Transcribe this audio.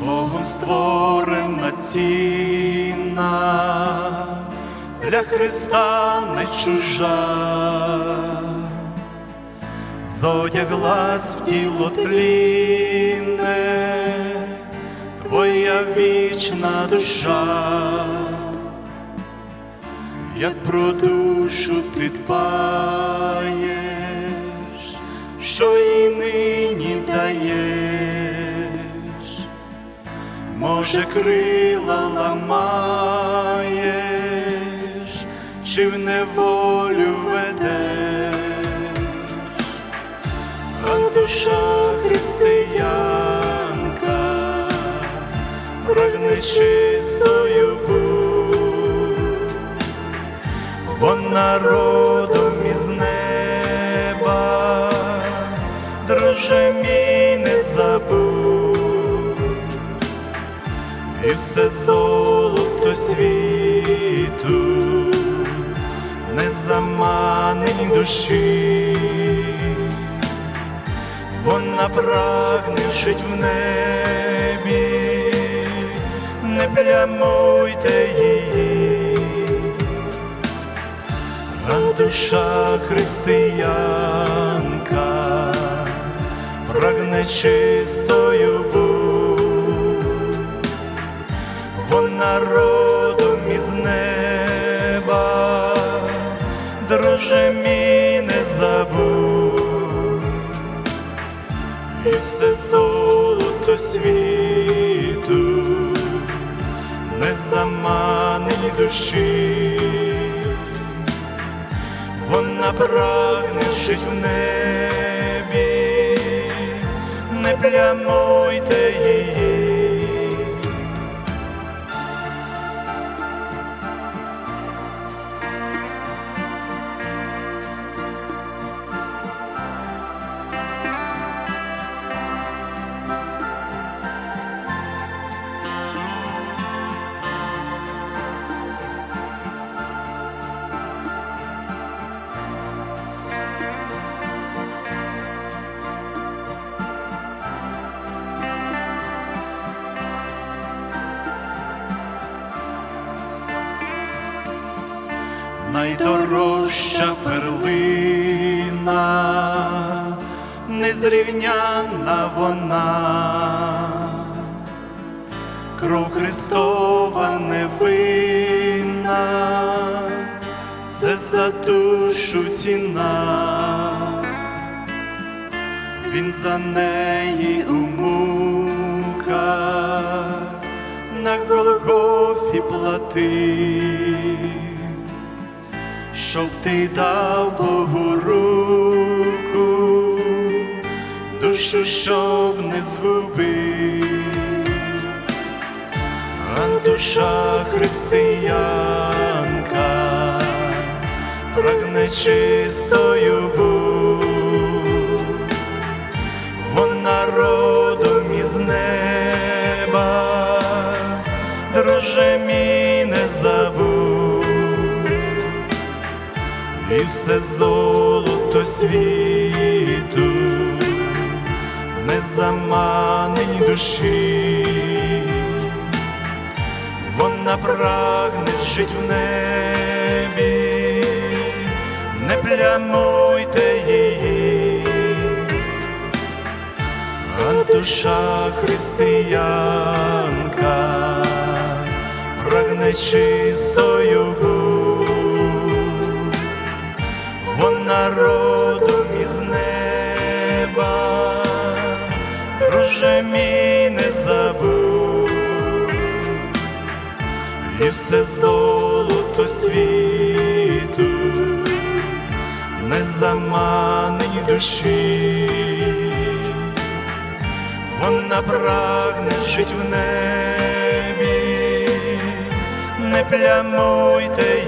Богом створена цінна, для Христа не чужа, зодяглась тіло тлінне, твоя вічна душа, як про душу ти дбаєш, що і нині даєш. Може, крила ламаєш, чи в неволю ведеш, душа християнка прагне чистою будь, вона родом із неба, друже мій не забудь. І все золото світу не заманить душі, вона прагне жить в небі, не плямуйте її, а душа християнка прагне чистою будь вона родом із неба, друже мій все золото світу не заманить душі, вона прагне жить в небі, не плямуйте її. Найдорожча перлина, незрівняна вона, кров Христова невинна, це за душу ціна, він за неї у муках на Голгофі платив щоб ти дав Богу руку, душу, щоб не згубив, а душа християнка прагне чистою все золото світу не заманить душі, вона прагне жить в небі, не плямуйте її, а душа християнка прагне чистою все золото світу не заманить душі, вона прагне жить в небі, не плямуйте